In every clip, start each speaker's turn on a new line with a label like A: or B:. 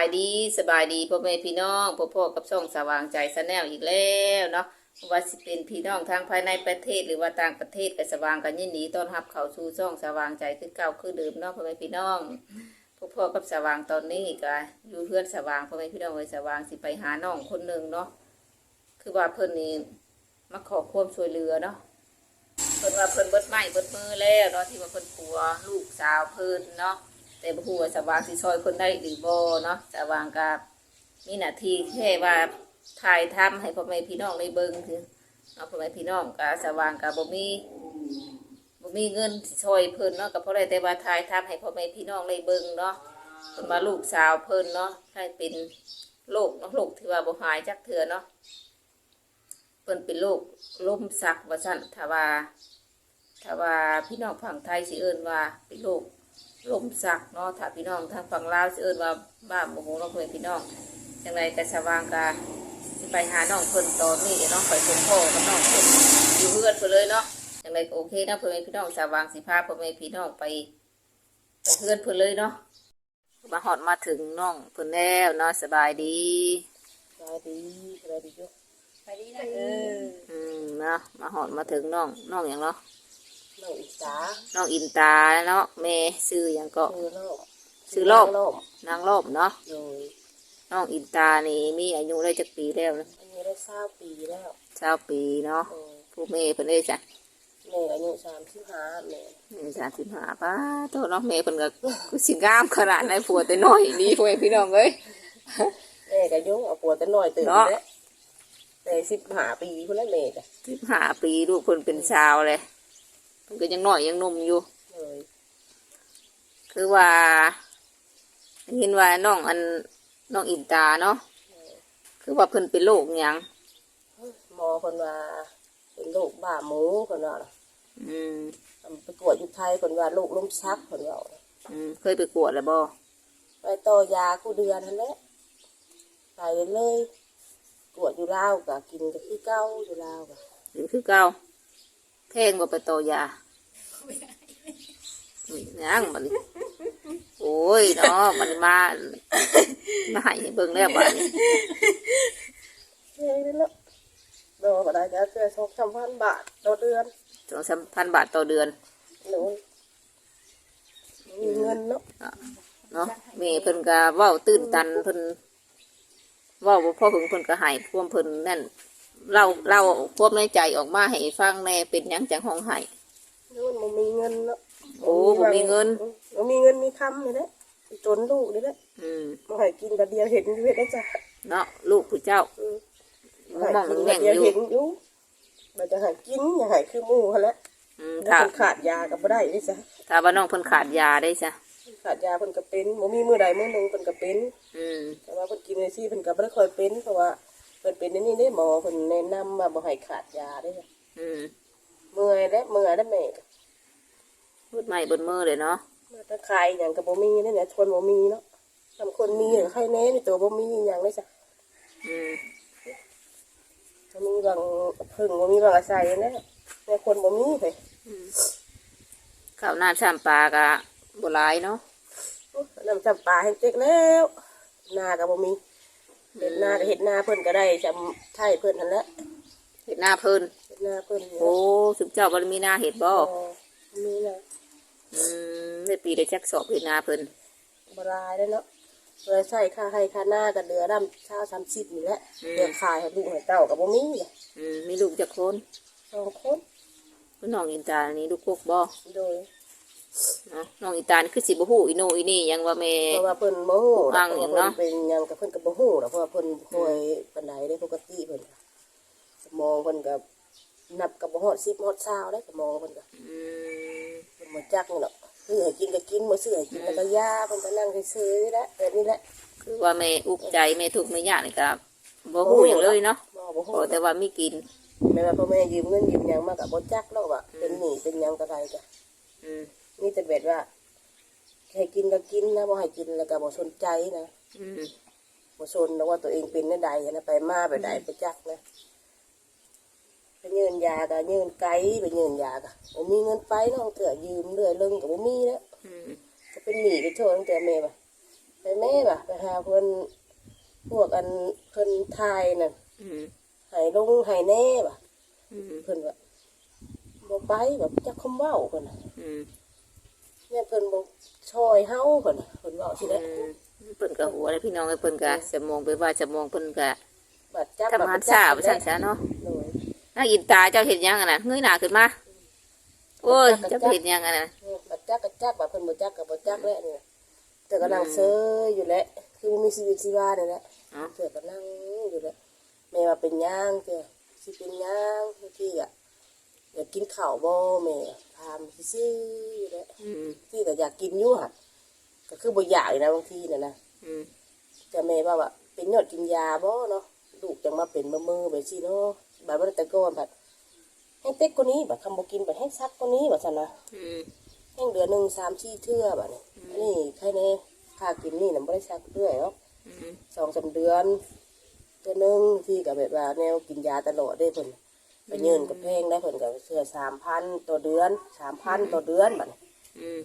A: ายดีสบายดีพ่อแม่พี่น้องพ่อพ่อกับช่องสว่างใจสแนลอีกแล้วเนาะว่าสิเป็นพี่น้องทางภายในประเทศหรือว่าต่างประเทศก็สว่างกันยินดีต้อนรับเข้าสู่ช่องสว่างใจคือเก่าคือเดิมเนาะพ่อแม่พี่น้องพ่อพ่อกับสว่างตอนนี้ก็อยู่เพื่อนสว่างพ่อแม่พี่น้องเลยสว่างสิไปหาน้องคนหนึ่งเนาะคือว่าเพิ่นนี่มาขอความช่วยเหลือเนาะเพิ่นว่าเพิ่นเบิดไม้เบิดมือแล้วเนาะที่ว่าเพิ่นปัวลูกสาวเพิ่นเนาะ แต่บ่ฮู้ว่าสว่างสิซอยเพิ่นได้หรือบ่เนาะสว่างก็มีหน้าที่แค่ว่าถ่ายทำให้พ่อแม่พี่น้องได้เบิ่งคือเนาะพ่อแม่พี่น้องก็สว่างก็บ่มีบ่มีเงินสิซอยเพิ่นเนาะก็เพราะได้แต่ว่าถ่ายทำให้พ่อแม่พี่น้องได้เบิ่งเนาะเพิ่นว่าลูกสาวเพิ่นเนาะให้เป็นโรคเนาะโรคที่ว่าบ่หายจักเทื่อเนาะเพิ่นเป็นโรคลมสักว่าซั่นถ้าว่าถ้าว่าพี่น้องฝั่งไทยสิเอิ้นว่าเป็นโรค ลมสักเนาะถ้าพี่น้องทางฝั่งลาวสิเอิ้นว่าบ้าโมโหเนาะเพื่อนพี่น้องจังไรก็สว่างกาสิไปหาน้องเพิ่นตอนนี้เนาะไปส่งพ่อกับน้องเพิ่นอยู่เพื่อนเพิ่นเลยเนาะจังไรก็โอเคเนาะเพื่อนพี่น้องสว่างสิพาพ่อแม่พี่น้องไปไปเพื่อนเพิ่นเลยเนาะมาหอดมาถึงน้องเพิ่นแล้วเนาะสบายดี
B: สวัสดีสวัสดีจุ๊บ
C: ไปดีนะเออ
A: อืมเนาะมาหอดมาถึงน้องน้องอย่างเนาะ
B: น้องอิสา
A: น้องอินตาเนาะแม่ซื้ออย่างก็
B: ชื่อโลก
A: ชื่อโลก
B: โลก
A: นางรอบเนาะ
B: โดย
A: น้องอินตานี่มีอายุได้จักปีแล้วนะ
B: อายุได้เศร้าปีแล้ว
A: เช้าปีเนาะ
B: โดย
A: ผู้แม่เพิ่นได้จ้ะ
B: แม่อายุสามสิบห้าแม่
A: แม่สามสิบห้าป้าโตเนาะแม่เพิ่นก็คือสิงามขนาดไหนผัวแต่น้อยนี่พ่อแม่พี่น้องเอ้ย
B: แม่ก็ยุ่งเอาปวดแต่น้อยตื่น
A: เนาะ
B: แล้วแต่สิบห้าปีพุ่นแล้วแม่จ้ะ
A: สิบห้าปีลูกเพิ่นเป็นสาวเลย เพิ่นก็ยังน้อยยังหนุ่มอยู่
B: โดย
A: คือว่าเห็นว่าน้องอันน้องอินตาเนาะคือว่าเพิ่นเป็นโรคหยัง
B: หมอคนว่าเป็นโรคบ้าหมูคนว่าน่ะ
A: อืม
B: ไปตรวจอยู่ไทยคนว่าโรคลมชักคนว่า
A: อืมเคยไปกวดแล้วบ่
B: ไปต่อยากูเดือนนั่นแหละไปเลยตรวจอยู่ลาวก็กินก็คือเก้าอยู่ลาวก็
A: หรือคือเก่า แพลงบ่ไปโตยายังบันโอ้ยเนาะมันมามาให้เบิ่งแล้วบัดนี้
B: เฮ้ยนั่ละโดนก็ได้จะเจอสองสามพันบาทต่อเดือน
A: สองสามพันบาทต่อเดือน
B: หนูมีเงินเนาะ
A: เนาะม่เพิ่นก็ว้าตื่นตันเพิ่นว้าบ่พอถึงเพิ่นก็ให้พวมเพิ่นนั่น เล่าเล่าพวมในใจออกมาให้ฟังแน่เป็นหยังจังห้องให้
B: นู่นมันมีเงินเนาะ
A: โอ้บ่มีเงิน
B: มันมีเงินมีคำเลยนะจนลูกนี่แหละ
A: อืม
B: มาให้กินกระเดียวเห็นอยู่เฮ็ดได้จ้ะ
A: เนาะลูกผู้เจ้า
B: อืม
A: มอง
B: ให้กิน
A: แม่
B: ก
A: ง
B: ระเดียว
A: อยู่
B: เห็นอยู่มันจะให้กินอย่าให้คือหมู่เขาแหล้ว
A: อืม
B: ถ้า
A: ถ้า
B: ขาดยาก็บ่ได้นี่จ้ะ
A: ถ้าว่าน้องเพิ่นขาดยาได้จ้ะ
B: ขาดยาเพิ่นก็เป็นบ่มีมื้อใดมื้อหนึงเพิ่นก็เป็น
A: อืม
B: แต่ว่าเพิ่นกินไอซี่เพิ่นก็บ่ได้ค่อยเป็นเพราะว่า เพิ่นเป็นอันนี่ได้หมอเพิ่นแนะนำว่าบ่ให้ขาดยาได้จ้ะ
A: อืม
B: เมื่อยและเมื่อยและแม่
A: เบิดใหม่เบิดมือเลยเนาะ
B: มาตะคายอย่างกับบ่มีนั่นแหละคนบ่มีเนาะทำคนมีเนี่ยใครแน่ในตัวบ่มีอย่างเลยจ้ะ
A: อืม
B: บ่มีบางพึ่งบ่มีบางอาศัยนะในคนบ่มีไป
A: ข้าวหน้าชามปลากะบ่หลายเนาะ
B: น้ำจำปลาให้เจ๊กแล้วนาก็บ่มี เฮ็ดนาก็เฮ็ดนาเพิ่นก็ได้จำไทยเพิ่นนั่นแหละ
A: เห็ดหน้าเพิ่น
B: เฮ็ดนาเพิ่นนี่
A: โอ้สุเจ้าบ่ได้มีหน้าเห็ดบ่
B: อ๋อมีนะ
A: อืมในปีได้จักสอบเห็ดหน้าเพิ่น
B: บ่รายได้เนาะเพื่อใช้ค่าให้ค่าหน้าก็เดือดำเช้า30นี่แหละเดือขายให้ลูกให้เต้าก็บ่มีเลย
A: อืมมีลูกจักคน
B: สองคน
A: พี่น้องอินตานี่ลูกพวกบ่
B: โดย
A: เนาะน้องอินตานี่คือสิบ่ฮู้อีโนอีนี่หยังว่าแม่
B: เพราะว่าเพิ่นบ่ฮู้
A: ฟังอย่างเนาะ
B: เพิ่นเป็นหยังกับเพิ่นก็บ่ฮู้หรอกเพราะว่าเพิ่นป่วยปานใดได้ปกติเพิ่นก็สมองเพิ่นก็นับกับบ่ฮอด10ฮอด20ได้สมองเพิ่นก็
A: อืม
B: เพิ่นบ่จักนี่หรอกซื้อให้กินก็กินบ่ซื้อให้กินแล้วก็ยาเพิ่นก็นั่งซื่อๆนี่แหละแบบนี้แหละ
A: คือว่าแม่อุกใจแม่ทุกข์แม่ยากนี่ก็บ่ฮู้หยังเลยเนาะ
B: บ่บ่ฮู้
A: โอ้แต่ว่ามีกิน
B: แม่ว่าพ่อแม่ยืมเงินยืมหยังมาก็บ่จักหรอกว่าเป็นหนี้เป็นหยังก็ได้จ้ะ
A: อืม
B: มีแต่แบบว่าให้กินก็กินนะบ่ให้กินแล้วก็บ่สนใจนะ
A: อืม
B: บ่สนนะว่าตัวเองเป็นแนวใดนะไปมาแบบใดบ่จักนะไปยืนยาก็ยืนไกลไปยืนยาก็บ่มีเงินไปน้องเถื่อยืมเรื่อยเรื่องก็บ่มีแล้ว
A: อืม
B: ก็เป็นหนี้ไปโทษตั้งแต่แม่บ่ไปแม่บ่ะไปหาเพิ่นพวกอันเพิ่นทายน่ะ
A: อืม
B: ใหายลงใหายแน่บ่ะ
A: อืม
B: เพิ่นว่าบ่ไปแบบจักคำเว้าเพิ่นน่ะ
A: อืม
B: เนี่ยเพิ่นบ่ช่วยเฮาเพิ่นน่ะเพิ่นเว้าสิได้
A: อืมเพิ่นก็หัวเลยพี่น้องเอ้ยเพิ่นก็สมองไปว่าสมองเพิ่นก็
B: บัดจัก
A: ทำงานสาบซั่นซะเนาะ
B: โดย
A: นางอินตาเจ้าเห็นยังอะน่ะเงยหน้าขึ้นมาโอ้ยเจ้าเห็นยังอะน่ะ
B: บัดจักก็จักบัดเพิ่นบ่จักก็บ่จักแล้วนี่น่ะแต่ก็นั่งเซยอยู่แหละคือบ่มีชีวิตชีวานี่แหละ
A: เอ้า
B: เถื่อก็นั่งอยู่แหละแม่ว่าเป็นหย่างเถื่อสิเป็นหย่างบางทีอะ อยากกินข้าวบ่แม่ถามซื่อๆอยู่แหละ
A: อืม
B: ที่ก็อยากกินอยู่หั่นก็คือบ่อยากอยู่นะบางทีน่ะนะ
A: อืม
B: แต่แม่ว่าว่าเป็นยอดกินยาบ่เนาะลูกจังมาเป็นมือๆไปสิเนาะบัดบ่ได้แต่ก่อนบัดแห้งเต็กกว่านี้บัดคำบ่กินบัดแห้งซักกว่านี้บัดซั่นนะ
A: อืม
B: แห้งเดือนหนึง3 4เทื่อบัดนี้อันนี้ใครแน่ค่ากินนี่น่ะบ่ได้ซักเรื่อยหรอก
A: อืม
B: สองสามเดือนเดือนหนึงที่กับแบบว่าแนวกินยาตลอดได้เพิ่น ไปยืนกับแพงได้เพิ่นกับเสื้อสามพันต่อเดือนสามพันต่อเดือนบัดนี้
A: อืม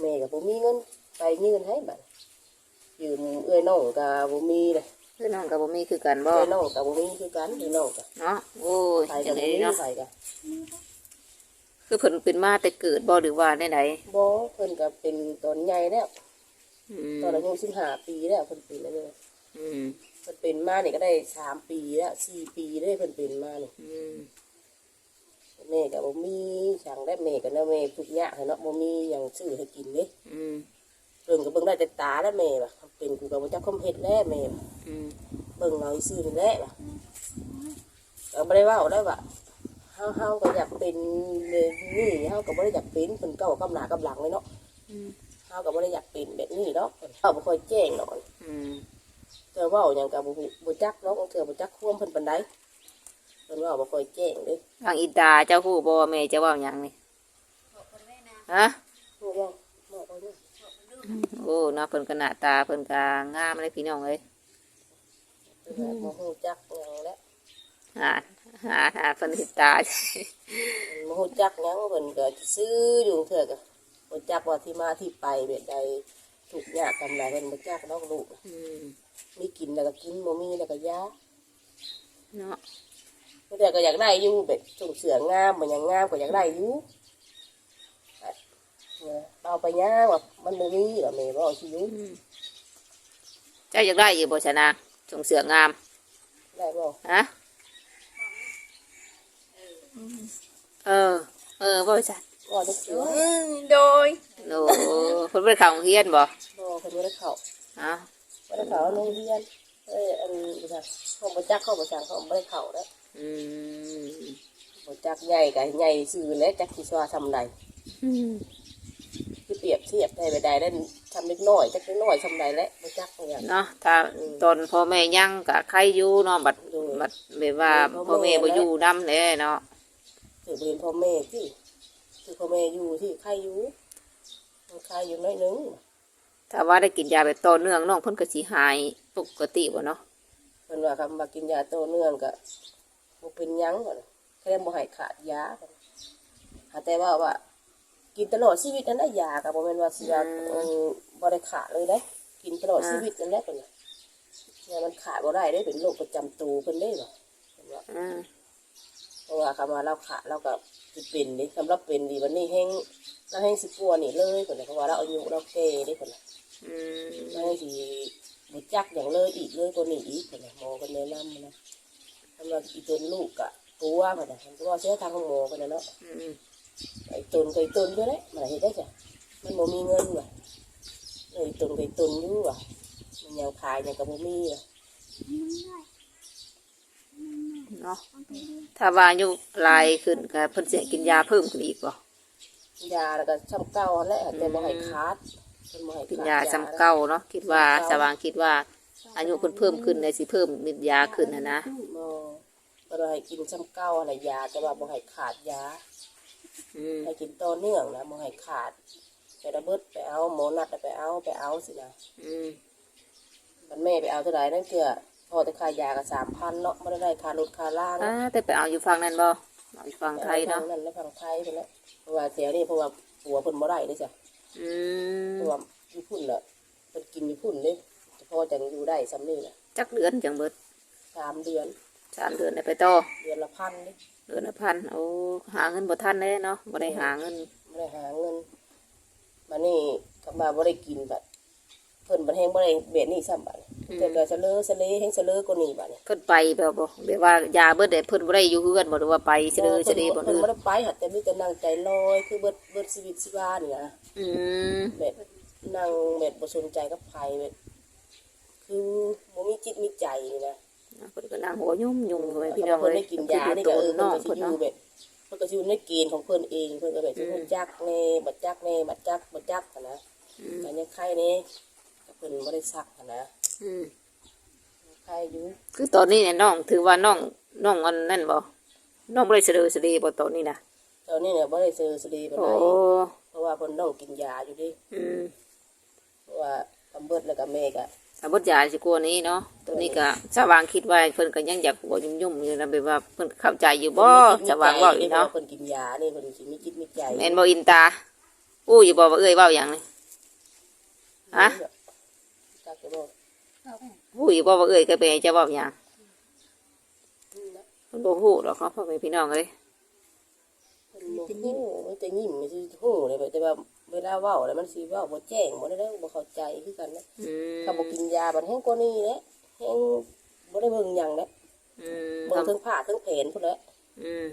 B: แม่กับบ่มีเงินไปยืนให้บัดยืมเอ้อยน้องกับบ่มีเลย
A: พี่น้องกับบ่มีคือกันบ่
B: เอ้อยน้องกับบ่มีคือกันเอ้อยน้องกับ
A: เนาะโอ้ย
B: ไป
A: จั
B: กับ
A: งได
B: บ่มี
A: เนาะ
B: ไปกับ
A: คือเพิ่นเป็นมาแต่เกิดบ่หรือว่าไหน
B: บ่เพิ่นก็เป็นตอนใหญ่แล้ว
A: ๆอืม
B: ตอนอายุ15ปีแล้วเพิ่นเป็นแล้วเนี่ย
A: อืม
B: เพิ่นเป็นมานี่ก็ได้สามปีแล้วสี่ปีได้เพิ่นเป็นมานี่
A: อืม
B: แม่กับบ่มีสั่งได้แม่กับน้าแม่ทุกอย่างให้เนาะบ่มีหยังซื้อให้กินเด้
A: อืม
B: เบิ่งก็เบิ่งได้แต่ตาแล้วแม่ว่ะเป็นกูก็บ่จักคอมเฮ็ดแล้วแม่ว่ะ
A: อืม
B: เบิ่งเอาซื่อนี่แหละว่ะก็บ่ได้เว้าได้ว่าเฮาเฮาก็อยากเป็นเลยนี่เฮาก็บ่ได้อยากเป็นเพิ่นเก่ากำหน้ากำหลังเลยเนาะ
A: อืม
B: เฮาก็บ่ได้อยากเป็นแบบนี้เนาะเฮาบ่ค่อยแจ้งเนาะ
A: อืม
B: แต่เว้าหยังก็บ่บ่จักเนาะบางเทื่อบ่จักความเพิ่นปานใด เพิ่นเว้าบ่ค่อยแจ้งเด้
A: ทางอินตาเจ้าฮู้บ่ว่าแม่จะเว้าหยังนี่ฮะ
B: โอ้ว่าบอกเอาเนี่ย
A: โอ้เนาะเพิ่นก็หน้าตาเพิ่นก็งามเลยพี่น้องเอ้ย
B: เพิ่นว่าบ่ฮู้จักหยังแล้ว
A: หาหาหาเพิ่นเห็นตา
B: บ่ฮู้จักหยังเพิ่นก็ซื้ออยู่เถื่อก็บ่จักว่าที่มาที่ไปแบบใดทุกข์ยากกำไรเพิ่นบ่จักดอกลูก
A: อืม
B: มีกินแล้วก็กินบ่มีแล้วก็ยา
A: เนาะ
B: แต่ก็อยากได้อยู่แบบส่งเสืองามบ่หยังงามก็อยากได้อยู่เนี่ยเอาไปย่างว่ามันบ่มีหรอกแม่บ่เอาสิอยู่
A: อืมเจ้าอยากได้อยู่บ่ชนะส่งเสืองาม
B: ได้บ่
A: ฮะเออ เออบ่จัด
B: บ่ได้เสือ
A: โดยโอ้เพิ่นบ่ได้เข้าโรงเรียนบ่
B: บ่เพิ่นบ่ได้เข้า
A: ฮะ
B: บ่ได้เข้าโรงเรียนเอ้ยอันบ่จักเขาบ่จักเขาบ่สั่งเขาบ่ได้เข้าแล้ว
A: อืม
B: บ่จักใหญ่ก็ใหญ่ซื่อแหล้วจักสิว่าทำใด
A: อืม
B: คือเปรียบเทียบได้ไปได้ได้ทำเล็กน้อยจักเล็กน้อยทำใดแล้วบ่จักอย่าง
A: เนาะถ้าตอนพ่อแม่ยังก็ใครอยู่เนาะบัดบัดแบบว่าพ่อแม่บ่อยู่นำแน่เนาะ
B: ถือเรียนพ่อแม่ที่คือพ่อแม่อยู่ที่ใครอยู่มันใครอยู่น้อยหนึง
A: ถ้าว่าได้กินยาแบบต่อเนื่องน้องเพิ่นก็สิหายปกติบ่เนาะ
B: เพิ่นว่าคำว่ากินยาโตเนื่องก็ บ่เป็นหยังก่อนแค่บ่ให้ขาดยาก่อนหาแต่ว่าว่า กินตลอดชีวิตนั่นแหละยาก็บ่แม่นว่าสิยาเอิ่มบ่ได้ขาดเลยเด้กินตลอดชีวิตนั่นแหละเพิ่นน่ะเนี่ยมันขาดบ่ได้เด้เป็นโรคประจำตัวเพิ่นเด้บ่เพิ่นว่า
A: อืม
B: เพราะว่าคำว่าเราขาดเราก็สิเป็นเด้สำหรับเป็นดีวันนี้แห้งเราแห้งสิกลัวนี่เลยเพิ่นน่ะเพราะว่าเราอายุเราแก่เด้เพิ่นน่ะ
A: อืม
B: เราแห้งสิบ่จักอย่างเลยอีกเลยกว่านี้อีกเพิ่นน่ะหมอเพิ่นแนะนำนะ สำหรับอีตนลูกก็กลัวเพิ่นน่ะเพราะว่าเสียทางของหมอเพิ่นน่ะเนาะ
A: อืม
B: ไอ้ตนก็ไอ้ตนด้วยแหละมันเฮ็ดได้จ้ะมันบ่มีเงินว่ะเลยตนก็ไอ้ตนอยู่ว่ะมันยังขายยังก็บ่มีว่ะ
A: เนาะถ้าว่าอายุหลายขึ้นก็เพิ่นสิให้กินยาเพิ่มขึ้นอีกบ่
B: ยาแล้วก็ช้ำเก่าแหละแต่บ่ให้ขาดเพิ่นบ่ให้
A: กิน
B: ขด
A: ยาซ้ำเก่าเนาะคิดว่าสว่างคิดว่าอายุเพิ่นเพิ่มขึ้นได้สิเพิ่มมิดยาขึ้นนะนะ
B: บ่บ่ได้ให้กินช้ำเก่าอะไรยาแต่ว่าบ่ให้ขาดยา
A: อืม
B: ให้กินต่อเนื่องนะบ่ให้ขาดไประเบิดไปเอาหมอนัดไปเอาไปเอาสินะ
A: อืม
B: มันแม่ไปเอาเท่าไหร่นั่นเกือพอแต่ค่ายาก็3,000เนาะบ่ได้ได้ค่ารถค่าล่าง
A: อ่าแต่ไปเอาอยู่ฝั่งนั้นบ่เอาอยู่ฝั่งไทยเนาะ
B: นั่นแล้วฝั่งไทยพุ่นแหละเพราะว่าแถวนี้เพราะว่าผัวเพิ่นบ่ได้เด้จ้ะ
A: อืม
B: เพราะว่าอยู่พุ่นน่ะเพิ่นกินอยู่พุ่นเด้เฉพาะจังอยู่ได้ซ้ำนี่น่ะ
A: จักเดือนจังเบิด
B: สามเดือน
A: สามเดือนได้ไปต่อ
B: เดือนละพันเด้
A: เดือนละพันโอ้หาเงินบ่ทันแน่เนาะบ่ได้หาเงิน
B: ไม่ได้หาเงินมานี่กลับมาบ่ได้กินบัดเพิ่นบัดแฮงบ่ได้เบ็ดนี่ซ้ำบัดแต่ก็เสลอเสลแฮงเสลอกว่านี้บัดนี่
A: เพิ่นไปแบบบ่แบบว่ายาเบิดได้เพิ่นบ่ได้อยู่เฮือนบ่หรือว่าไปเสดอเสดบ่
B: เพิ่น
A: เฮือ
B: บ่
A: น
B: ได้ไปหัดแต่มีแต่นั่งใจลอยคือเบิดเบิดชีวิตชีวานี่นะ
A: อืม
B: แบบนั่งแบบบ่สนใจกับไผแบบคือบ่มีจิตมีใจนี่นะ
A: เพิ่นก็นั่งหัวยุ่มยุ่มเข้าไปพี่
B: พี่
A: น้
B: น้
A: อ
B: องง
A: เอ้
B: เพิ่น
A: ย
B: ได้กิน
A: คื
B: ยา
A: อยู่
B: นี่
A: ตั
B: ก็
A: ว
B: เออ
A: น้
B: เพิ่
A: อนง
B: ก็สิ
A: เพิ่น
B: อ
A: เนาะ
B: ยู่แบบเพิ่นก็สิอยู่ในเกณฑ์ของเพิ่นเองเพิ่นก็แบบสิ
A: อืม
B: รู้จักแน่บ่จักแน่บ่จักบ่จักหั้นนะ
A: อืม
B: แต่ยังไข้แน่ก็เพิ่นบ่ได้ซักหั้นนะ
A: อืม
B: ไข้อยู่
A: คือตอนนี้เนี่ยน้องถือว่าน้องน้องอันนั่นบ่น้องบ่ได้เสดอเสดบ่ตอนนี้นะ
B: ตอนนี้เนี่ยบ่ได้ซื้อสลีปาน
A: โอ้
B: ใดเพราะว่าเพิ่นต้องกินยาอยู่ดิ
A: อืม
B: เพราะว่าตำเบิดแล้วก็แม่ก็
A: ถ้าบดยาสิกลัวานี้เนาะตัวนี้ก็ชาวางคิดว่าเพิ่นก็ยังอยากหัวยุ่มๆอยู่นะแบบว่าเพิ่นเข้าใจอยู่บ่ชาวางเว้าอยู่เนาะ
B: เพิ่นกินยานี่เพิ่นสิมีจิตมีใจ
A: แม่นบ่อินตาอู้อยู่บ่ว่าเอ้ยเว้าหยังนี่ฮะ
B: จักจะบ่
A: ฮู้อยู่บ่ว่าเอ้ยกับแม่จะเว้าหยังเพิ่นบ่ฮู้หรอกเนาะพ่อแม่พี่น้องเอ้ย
B: เพิ่นบ่ฮู้มันจะยิ้มมันสิฮู้เลยแต่ว่า เวลาเว้าแล้วมันสิเว้าบ่แจ้งบ่ได้เด้อบ่เข้าใจคือกันนะ
A: อืม
B: ถ้าบ่กินยาบัดแฮงกว่านี้แหละแฮงบ่ได้เบิ่งหยังแหละ
A: อืม
B: เบิ่งทั้งผ้าทั้งแผนพุ่นแหละ
A: อืม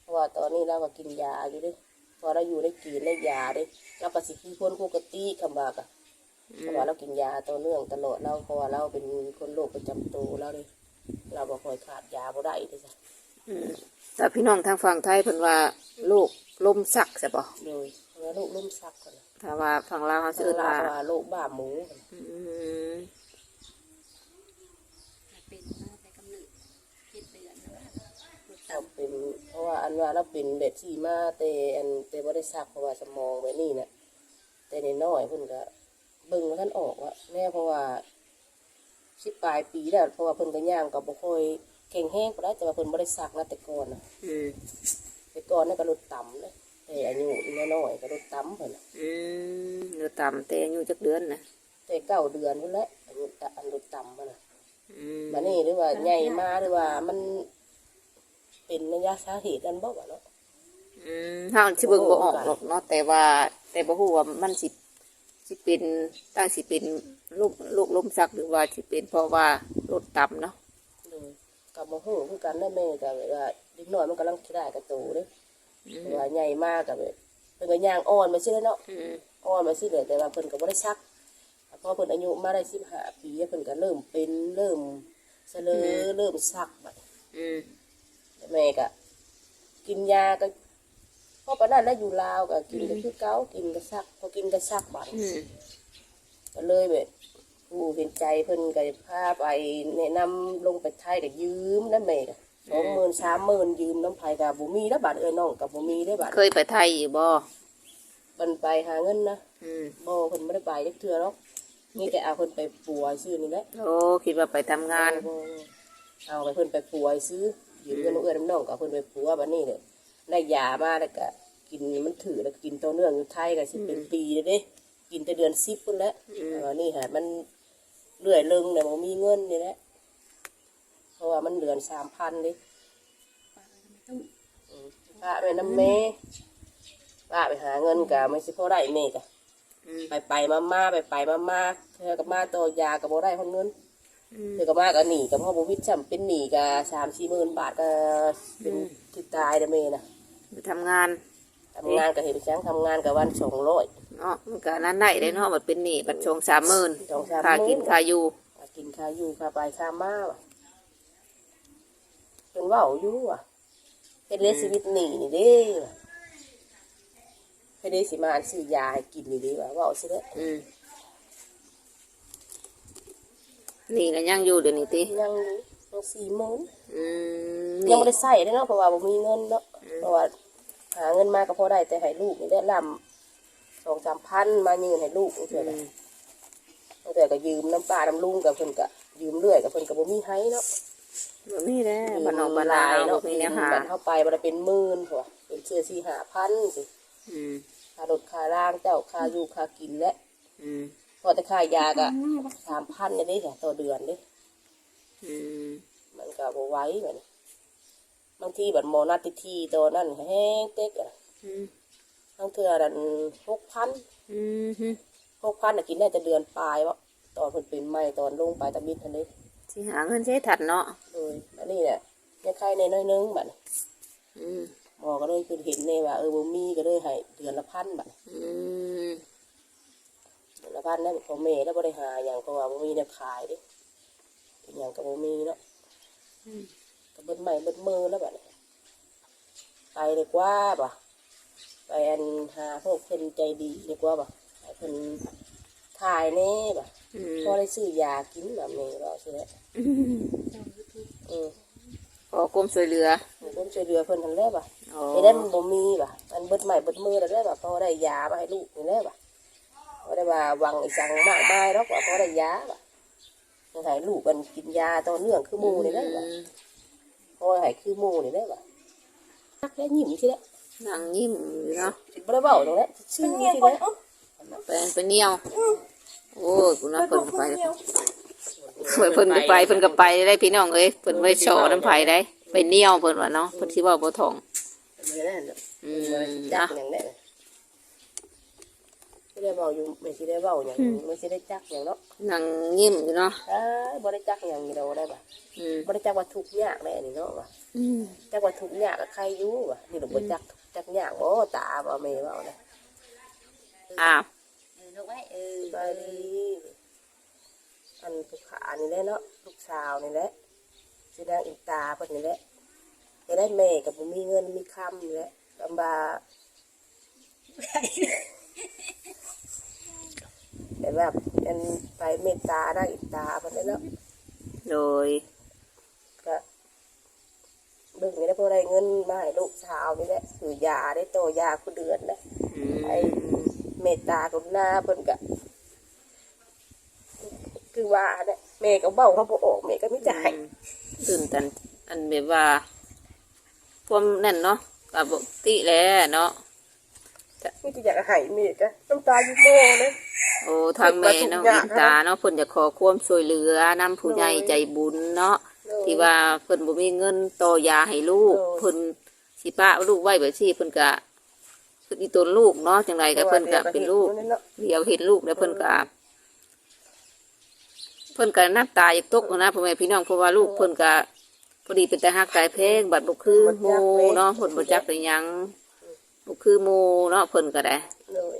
B: เพราะว่าตอนนี้เราก็กินยาอยู่เด้พอเราอยู่ได้กินได้ยาเด้เราก็สิคือคนปกติคำว่าก็เพราะว่าเรากินยาต่อเนื่องตลอดเราเพราะว่าเราเป็นคนโรคประจำตัวเราเลยเราบ่ค่อยขาดยาบ่ได้เด้จ้ะ
A: อืมแต่พี่น้องทางฝั่งไทยเพิ่นว่าโรคลมสักใช่บ่
B: โดยเพราะ ว่าโรคลุ่มซักก่อนนะ
A: ถ้าว่าฝั่งลาวเขา
B: เชื้
A: ชื่
B: อ
A: อ
B: รา
A: ว่า
B: ว่าโรคบ้าหมู
A: อืม
C: เป็นมาแต่กำเนิดเจ็ดเดือนแล้วหมด
B: เรา
C: ตำ
B: เป็นเพราะว่าอันว่าเราเป็นเบ็ดที่มาแต่อันแต่บ่ได้ซักเพราะว่าสมองแบบนี้น่ะแต่น้อยๆเพิ่นก็เบิ่งว่าท่านออกว่าแน่เพราะว่าสิปลายปีแล้วเพราะว่าเพิ่นก็ย่างก็บ่ค่อยแข็งแรงปานใดแต่ว่าเพิ่นบ่ได้ซักนะแต่ก่อนน่ะ
A: อืม
B: แต่ก่อนนั่นก็ลดต่ำเลย แต่อายุน้อยๆก็ลดต่ำเพิ่นน่ะ
A: อืมเดือต่ำแต่อายุจักเดือนนะ
B: แต่เก้าเดือนพุ่นแหละอายุตะอันลดต่ำมันน่ะ
A: อืม
B: มานี่หรือว่าใหญ่มาหรือว่ามันเป็นระยะสาเหตุกันบ่วะเนาะ
A: อืมถ้ามันสิเบิ่งบ่ออกหรอกเนาะแต่ว่า แต่บ่ฮู้ว่ามันสิสิเป็นตั้งสิเป็นลูกลูกลมสักหรือว่าสิเป็นเพราะว่าลดต่ำเนาะ
B: โดยกับโมโหคือกันได้แม่กับแบบว่าเด็กน้อยมันกำลังคิดได้กับโตเด้
A: อื
B: แต่
A: ม
B: ว่าใหญ่มากกับแบบเพิ่นก็ย่างอ่อนมาซิเลยเนาะ
A: อืม
B: อ่อนมาซิเลยแต่ว่าเพิ่นก็บ่ได้ซักพอเพิ่นอายุมาได้15ปีเพิ่นก็เริ่มเป็นเริ่มเสลอเริ่มซักบัด
A: อืม
B: แม่ก็กินยาก็พอปานนั้นแล้วอยู่ลาวก็กินก็คือเก่ากินก็ซัก พอกินก็ซักบัด
A: อืม
B: ก็เลยแบบผู้เห็นใจเพิ่นก็พาไปแนะนำลงไปไทยก็ยืมน้ำแม่ก็ สองหมื่นสามหมื่นยืมน้ำไผกับบุมีแล้วบาทเอ้ยน้องกับบุมีได้อบาท
A: เคยไปไทยอยู่บ่
B: มันไปหาเงินนะ
A: อืม
B: บ่เพิ่นไม่ได้ไปจักเทื่อหรอกมีแต่เอาเพิ่นไปปัวซื้อนี่แหละ
A: โอ้คิดว่าไปทำงาน
B: บ่เอาไปเพิ่นไปปัวซื้อยืมเงินเอ้ยน้ำน้องกับเพิ่นไปปัวบัดนี้เลยได้ยามาแล้วก็กินมันถือแล้วก็กินตัวเนื่องอยู่ไทยก็สิเป็นปีแล้วเด้กินแต่เดือน10พุ่นแหล้ว
A: อืม
B: เออนี่ฮะมันเลื่อยลึงเนี่ยมันมีเงินนี่แหละ เพราะว่ามันเหลื อนสามพันเลย
C: ปลาไม่ต้อง
B: อืมป้าไปน้ำเมป้าไปหาเงินกะไม่ใช่พอได้เมกะ
A: อืม
B: ไปไปมามาไปไปมามาเธอกับมาตัวยากับบ่ได้คนเงิน
A: อืม
B: เธอกับมากับหนีกับพ่อบุวิทย์จำเป็นหนีกับสามสี่หมื่นบาทก็เป็นที่ตายเด้อเมนะ
A: ไปทำงาน
B: ทำงานกับเห็นช้างทำงานกับวันสองร้อย
A: เนาะมันก็นั้นได้เลยเนาะมันเป็นหนี้บัตรชงสามหมื่น
B: สองสาม
A: ค่า
B: หมื่
A: กิน
B: น
A: ค่าอยู่
B: กินข้าวอยู่ข้าวไปข้าวมาว่ะ เป็นเว่าอยู่ว่ะเป็นเรื่องชีวิตหนีนี่เด้ว่ะให้ได้สิมาซื้อยาให้กินนี่เดีว่ะเว่าสิเด้อ
A: อืมนี่นะยังอยู่เดี๋ยวนี้ติ
B: ยังยังสี่หมื่น
A: อืม
B: ยัง
A: นี่
B: ไม่ได้ใส่เลยเนาะเพราะว่าบ่มีเงินเนาะเพราะว่าหาเงินมาก็พอได้แต่ให้ลูกนี่ได้ลำสองสามพันมายืนให้ลูกนี่เถ
A: อื
B: อะนะ
A: ม
B: ตั้งแต่ก็ยืมน้ำปลาน้ำลุงกับเพิ่นก็ยืมเรื่อยกับเพิ่นก็บ่มีให้เนาะ
A: แบบนี้แหละบ้านนอกบ้านนา
B: เนาะ
A: เนาะมีแนวหา
B: กันเข้าไปบ่ได้เป็นหมื่นหัวเป็นเชื่อสี่ห้าพันสิ
A: อืม
B: ค่ารถค่าร่างเจ้าค่าอยู่ค่ากินและ
A: อืม
B: พพอจะค่ายากะสามพันนี่ดิจ้ะต่อเดือนดิ
A: อืม
B: มันก็บ่ไหว้เหมือนบางทีบัดหมอนัดที่ที่ตัวนั่นแห้งเต็กอะ
A: อืม
B: ทั้งเทื่อดันหกพัน
A: อืมฮึ
B: หกพันน่ะกินได้แต่เดือนปลายวะตอนเพิ่นเป็นใหม่ตอนลงไปตะบิดทันนี้
A: สิหาเงินใช้ถัดเนาะ
B: เลยอันนี้เนี่ยยังไข่ในน้อยนึงบัดนี้
A: อืม
B: หมอก็เลยคือเห็นเลยว่าเออบ่มีก็เลยให้เดือนละพันบัดนี้
A: อืม
B: เดือนละพันนั่นของแม่แล้วบ่ได้หาหยังเพราะว่าบ่มีแนวขายเดิอหยังก็บ่มีเนาะก็เบิดใหม่เบิดมือแล้วบัดนี้ไปดีกว่าบ่ไปอันหาพวกเพิ่นใจดีดีกว่าบ่ให้เพิ่น ถ่ายแน่บ่
A: อืม
B: พอได้ซื้อยากินแบบนี้บ่ซื้อแล้ว
C: ช่องยูทูบ
B: อือ
A: ขอกรมช่วยเหลือ
B: ผมก็ช่วยเหลือเพิ่นทันแล้วบ่
A: อ๋อ
B: ไอ้ได้มันบ่มีบ่มันเบิดใหม่เบิดมือแล้วได้บ่พอได้ยามาให้ลูกนี่แหละบ่บ่ได้ว่าหวังอีสังมากมายหรอกว่าพอได้ยาบ่ยังให้ลูกมันกินยาต่อเนื่องคือหมู่นี่แหละบ่
A: อืม
B: พอให้คือหมู่นี่แหละบ่ทักแล้วยิ้มสิแหละ
A: นั่งยิ้มอยู่เนาะ
B: สิบ่ได้เว้าตรงนั้นซื่อสิแหละ
A: ไปไปเหนียวโอ้ยกูน่าเพิ่นก็ไปแล้วเพิ่นเพิ่นก็ไปเพิ่นก็ไปได้พี่น้องเอ้ยเพิ่นไปโชว์น้ำไผได้ไปเหนียวเพิ่นว่าเนาะเพิ่นสิเว้าบ่ท่อง
B: ไม่ได้เนาะ
A: อื
B: บ่ได้
A: ม
B: จั
A: นะ
B: กหยังได้ไม่ได้เว้าอยู่ไม่สิได้เว้าหยังไม่สิได้จักหยังเนาะ
A: นั่งยิ้มอยู่เนาะ
B: อ้ายบ่ได้จักหยังนี่เราได้บ่
A: อืม
B: บ่ได้จักว่าทุกข์ยากแน่นี่เนาะว่า
A: อืม
B: จักว่าทุกข์ยากกับใครอยู่ว่ะนี่เราบ่จักทุกข์จักยากบ่ตาบ่แม่เว้านะ
A: อ้าว
C: เออ ลูกไว้เออ
B: ไปดีอันผู้ขานี่แหละเนาะลูกสาวนี่แหละสิได้อินตาเพิ่นนี่แหละจะได้แม่ก็บ่มีเงินมีคำนี่แหละลำบากแต่แบบอันไปเมตตาได้อินตาเพิ่นนี่เนาะ
A: โดย
B: ก็เบิ่งนี่ได้พอได้เงินมาให้ลูกสาวนี่แหละซื้อยาได้โตยาคุเดือนนะ
A: อืม
B: ไอ้ เมตตากรุณาเพิ่นก็คือว่าเนี่ยแม่ก็เบ้าเขาบ่ออกแม่ก็ไม่จ่าย
A: ตื่นตัน อันแบบว่าความนั่นเนาะปกติแหล้วเนาะ
B: ไม่จะอยากให้แม่ก็น้ำตาอยู่โม่เลย
A: โอ้ทางแม่น้องอินตาเนาะเพิ่นจะขอความช่วยเหลือนำผู้ใหญ่ใจบุญเนาะที่ว่าเพิ่นบ่มีเงินต่อยาให้ลูกเพิ่นสิป้าเอาลูกไว้แบบที่เพิ่นก็คื ออีตนลูกเนาะจังไรก็เพิ่นก็เป็นลูกเดี๋ยวเห็นลูกแล้วเพิ่นก็เพิ่นก็น้ำตาอยากตกนะพ่อแม่พี่น้องเพราะว่าลูกเพิ่นก็พอดีเป็นตาหักตายเพลงบัดบ่คือหมู่เนาะเพิ่นบ่จักได้หยังบ่คือหมู่เนาะเพิ่นก็ได้
B: เลย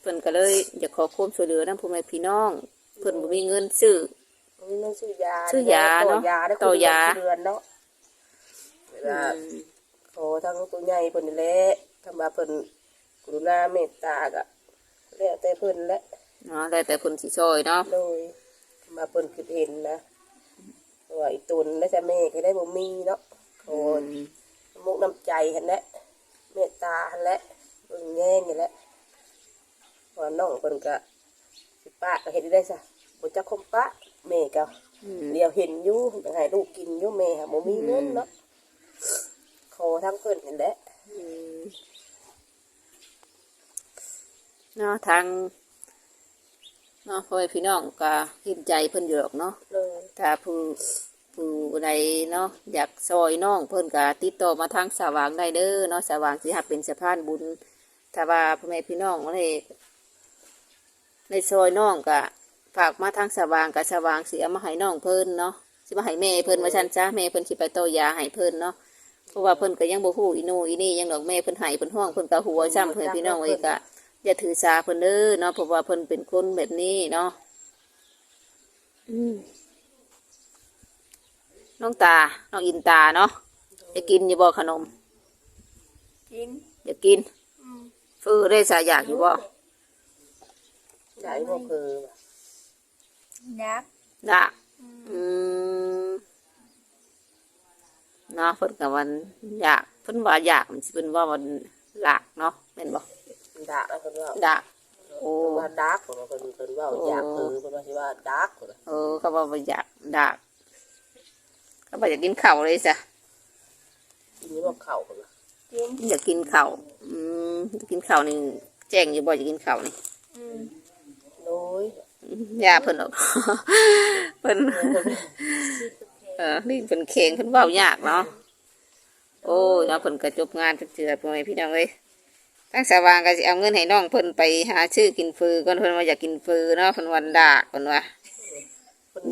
A: เพิ่นก็เลยอยากขอความช่วยเหลือนำพ่อแม่พี่น้อง เพิ่นบ่มีเงินซื้อ
B: มีเงินซื้อยา
A: ซื้อยาเนาะ
B: ต่อยาได้
A: ต่อยา
B: เดือนเนาะเวลาขอทั้งตัวใหญ่เพิ่นนี่แหละทำมาเพิ่น กรุณาเมตตาก็แล้วแต่เพิ่นแหละ
A: เนาะแต่แต่เพิ่นสิช่วยเนาะ
B: โดยมาเพิ่นคือเห็นนะว่าอีตุนและจะแม่ก็ได้บ่มีเนาะโอ้ยมุกน้ำใจหั่นแหละเมตตาหั่นแหละเบิ่งแย่งนี่แหละว่าน้องเพิ่นก็สิป้าก็เฮ็ดได้ซะบ่จักคมปะแม่ก็
A: อืม
B: เดี๋ยวเห็นอยู่อยากให้ลูกกินอยู่แม่หาบ่มีเงินเนาะขอทั้งเพิ่นนั่นแหละ
A: อืม เนาะทางเนาะพ่อแม่พี่น้องก็เห็นใจเพิ่นอยู่หรอกเนาะ
B: เลย
A: ถ้าผู้ผู้ใดเนาะอยากซอยน้องเพิ่นก็ติดต่อมาทางสว่างได้เด้อเนาะสว่างสิหับเป็นสะพานบุญถ้าว่าพ่อแม่พี่น้องในในซอยน้องก็ฝากมาทางสว่างกับสว่างสิเอามาให้น้องเพิ่นเนาะสิมาให้แม่เพิ่นว่าซั่นจ้าแม่เพิ่นสิไปต่อยาให้เพิ่นเนาะเพราะว่าเพิ่นก็ยังบ่ฮู้อีโนอีนี่ยังดอกแม่เพิ่นให้เพิ่นห้องเพิ่นก็หัวซ้ำเพิ่นพี่น้องเอ้ยก็ อย่าถือสาเพิ่นเด้อเนาะเพราะว่าเพิ่นเป็นคนแบบนี้เนาะอืมน้องตา น้องอินตาเนาะจะกินอยู่บ่ขนม
C: กิน
A: อยากกิน
C: อืม
A: ฟื้อได้สายอยากอยู่บ่
B: ใช้บ่คือว่ะ
C: ยักษ์
A: ดะอืมเนาะเพิ่นกับวันอยากเพิ่นว่าอยากมันสิเป็นว่าวันหลากเนาะแม่นบ่
B: ดากแล้วเพิ่นว่า
A: ดะโอ้
B: เพิ่นว่าดากเพิ่นว่าเพิ่นเพิ่นว่าอยากคือเพิ่นว่าสิว่าดากเพิ่นว่า
A: เออเขาว่าบ่อยากดากเขาบอกอยากกินข้าวเลยจ้ะ
B: กินนี่บ่เข้าเพิ่นว่า
C: กิน
A: อยากกินข้าวอืมอยากกินข้าวนี่แจ้งอยู่บ่อยากกินข้าวนี่
C: อืม
B: โดย
A: ยาเพิ่นออก เพิ่นเออนี่เพิ่นเข่งเพิ่นเว้ายากเนาะโอ้ยเนาะเพิ่นก็จบงานจักเจือพ่อแม่พี่น้องเอ้ย ทั้งสว่างก็สิเอาเงินให้น้องเพิ่นไปหาชื่อกินฟือก่อนเพิ่นว่าอยากกินฟือเนาะเพิ่นวันดากเพิ่นว่า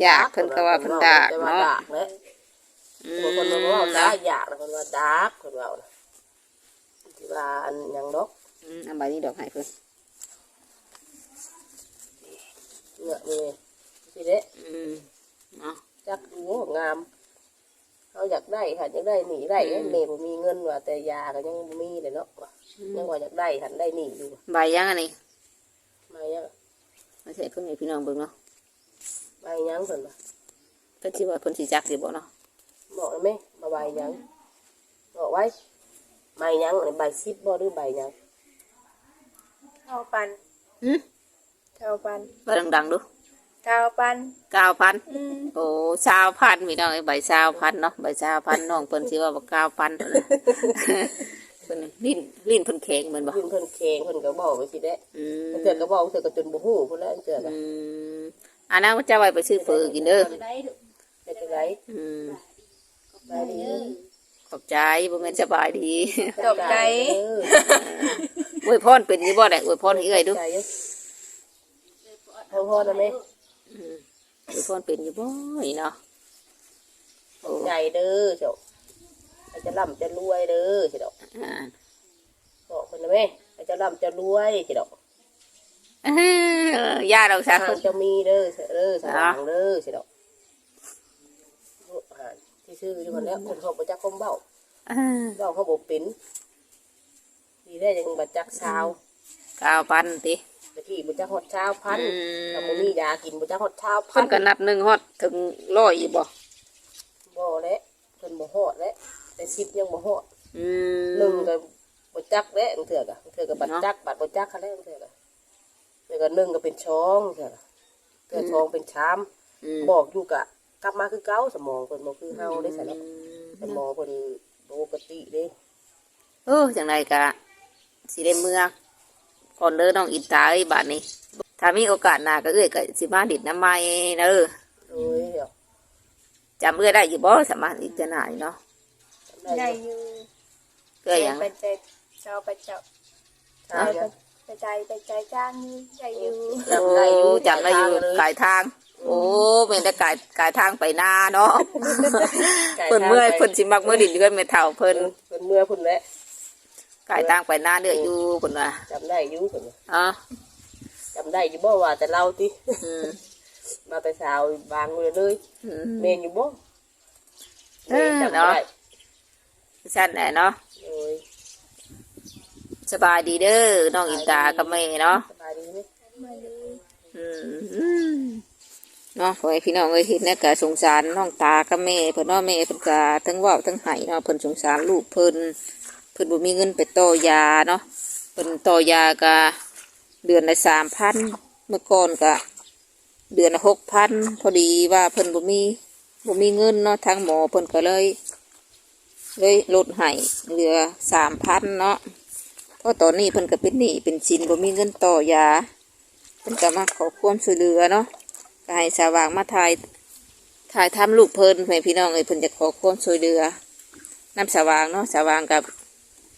A: อยากเพิ่นก็ว่าเพิ่นดาก
B: แต่ว่า
A: เนาะ
B: ดากแหละ
A: อื
B: บางคนมันว่า
A: ม
B: ดากอยากแล้วคนว่าดากคนว่านะที่ว่าอันหยังดอก
A: อืมอันใบนี้ดอกให้เพิ่น
B: เนี่ยนี่สิเด้
A: อืมเนาะ
B: จักโอ้งามเขาอยากได้ค่ะอยากได้หนีได้
A: อืม
B: เมย์บ่มีเงินว่าแต่ยาก็ยังบ่มีเลยเนาะว่า ยังว่าอยากได้หันได้หนีอยู่
A: ใบยังอันนี้
B: มายัง
A: มาใส่เพิ่นให้พี่น้องเบิ่งเนาะ
B: มายังเพิ่นว่า
A: เพิ่นสิว่าเพิ่นสิจักสิบ่เนาะ
B: บอกได้ไหมมาใบยังบอกไว้ใบยังอันนี้ใบซิปบ่หรือใบยัง
C: เท่าปัน
A: หืม
C: เท่าปัน
A: ว่าดังๆดู
C: เท่าปัน
A: 9,000
C: อืม
A: โอ้ชาวพันธุ์พี่น้องไอ้ใบชาวพันธุ์เนาะใบชาวพันธุ์น้องเพิ่นสิว่าบ่กาวพัน ธุ์เพิ่นลิ้นลิ้นเพิ่นแข็งเหมือนบ่
B: ยินเพิ่นเคงเพิ่นก็บอกไปสิเด้
A: อืม
B: เถื่อก็บอกเถื่อก็จนบ่ฮู้พุ่นแล้วเถื่อก็
A: อืมอันนั้นว่าจะไว้ไปซื้อเฟอกินเด้อ
C: ได้ดู
B: เป็นจังได
A: อืม
B: ไปดี
A: ขอบใจบ่แม่นสบายดี
C: ตกใจ
A: อวยพรเป็นอยู่บ่ได้อวยพรให้เอ้อยดู
B: ใจเยอะพ่อพ่อนะแม่
A: อวยพรเป็นอยู่บ่นี่เนาะโอ้
B: ใหญ่เด้อเจ้า ให้จะร่ำจะรวยเด้อสิดอก
A: อ่า
B: บอกเพิ่นนะแม่ให้จะร่ำจะรวยสิดอก
A: เอ้อย่าเราซะ
B: ทา
A: เพิ่
B: ง
A: น
B: จะมีเด้อเด้อสว่างเด้อสิดอกลูกอาหารที่ซื้ออยู่คนแล้วคนเขาบ่จักคมเบ้า
A: อ่า
B: เบ้าเขาบ่เป็นดีได้ยังบ่จักชาว
A: กาวพันธุ์ติ
B: ตะกี้บ่จักฮอดชาวพัน
A: อื
B: ถ้ามบ่มียากินบ่จักฮอดชาวพั
A: เพิ่
B: น
A: นก็นับหนึ่งฮอดถึงร้อยอยู่บ่
B: บ่แล้วเพิ่นบ่ฮอดแล้ว แต่สิบยังบ่ฮอด
A: อืม
B: หนึ่งก็บ่จักแล้วอันเถื่อก็อันเถื่อก็บัด
A: เนาะ
B: จักบัดบ่จักคันแล้วอันเถื่อก็แล้วก็หนึ่งก็เป็นช้องเถื่อก็เถื่อช้องเป็นชาม
A: อืม
B: บอกอยู่กะ กลับมาคือเก่าสมองเพิ่นบ่คือเฮาได้ซะเนาะสมองเพิ่นปกติเด้
A: เออจังไดกะสิได้เมื่อก่อนเด้อน้องอินตาเอ้ยบาดนี้ ถ้ามีโอกาสหน้าก็เอ้ยก็สิมาดิดน้ำไม้เด้อ
B: โอ้ยเดี๋ยว
A: จำเอ้ยได้อยู่บ่สามารถอีกจะหน่ายเนาะ
B: ได้
C: ได้
B: อ
C: อยู่ยู่
A: เอ้ยหยัง
C: ไปใจเจ้าไปเจ้า
B: ใช่ครับ
C: ไปใจไปใจจ้างนี่ได้อยู่
B: จำได้อยู่
A: โจำได้อยู่
B: เลย
A: กายทาง โอ้เป็นแต่กายกายทางไปหน้าเนาะเพิ่นเมื่อยเพิ่นสิมักเมื่อดินเพิ่นไม่เท่าเพิ่น
B: เพิ่นเมื่อเพิ่นแหละ
A: กายทางไปหน้าเดืออยู่เพิ่นว่า
B: จำได้อยู่เพิ่นว่า
A: อ๋อ
B: จำได้อยู่บ่ว่าแต่เราติ
A: อืม
B: มาแต่สาวบางเลยเลย
A: อืม
B: เมนอยู่บ่
A: เอ
B: เม
A: อน
B: จำ
A: เนาะ
B: ได้
A: สั้นแหละเนาะ
B: โอ้ย
A: สบายดีเด้อน้องอินตากับแม่เนาะ
B: สบายดีไหม
C: มาเลย
A: อืมเนาะพ่อแม่พี่น้องเอ้ยเห็นแล้วก็สงสารน้องตากับแม่เพิ่นเนาะแม่เพิ่นก็ทั้งเว้าทั้งไห้เนาะเพิ่นสงสารลูกเพิ่นเพิ่นบ่มีเงินไปต่อยาเนาะเพิ่นต่อยาก็เดือนละ3,000เมื่อก่อนก็เดือนละ6,000พอดีว่าเพิ่นบ่มีบ่มีเงินเนาะทางหมอเพิ่นก็เลย เลยลดให้เหลือ3,000เนาะเพราะตอนนี้เพิ่นก็เป็นหนี้เป็นสินบ่มีเงินต่อยาเพิ่นก็มาขอความช่วยเหลือเนาะก็ให้สาว่างมาถ่ายถ่ายทำลูกเพิ่นให้พี่น้องเอ้ยเพิ่นจะขอความช่วยเหลือน้ำสว่างเนาะสว่างกับ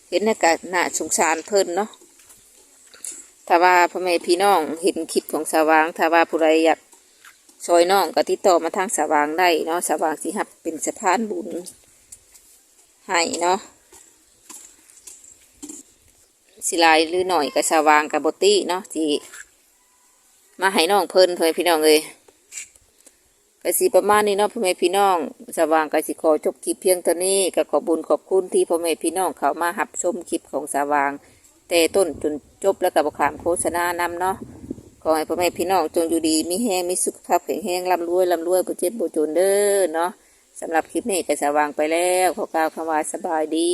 A: เห็นแล้วก็น่าสงสารเพิ่นเนาะถ้าว่าพ่อแม่พี่น้องเห็นคลิปของสว่างถ้าว่าผู้ใดอยากช่วยน้องก็ติดต่อมาทางสว่างได้เนาะสว่างสิฮับเป็นสะพานบุญ ให้เนาะสิลายหรือหน่อยก็สว่างกับบตี้เนาะที่มาให้น้องเพิ่นเพื่อพี่น้องเลยกสิประมาณนี้เนาะพ่อแม่พี่น้องสว่างกสิขอจบคลิปเพียงเท่านี้ก็ขอบุญขอบคุณที่พ่อแม่พี่น้องเขามาหับชมคลิปของสว่าง แต่ต้นจนจบแล้วก็บขามโฆษณานำเนาะขอให้พ่อแม่พี่น้องจงอยู่ดีมีแห้งมีสุขภาพแข็งแรงร่ำรวยร่ำรวยบ่เจ็บบ่จนเด้อเนาะ สำหรับคลิปนี้ก็สว่างไปแล้วขอกล่าวคำว่าสบายดี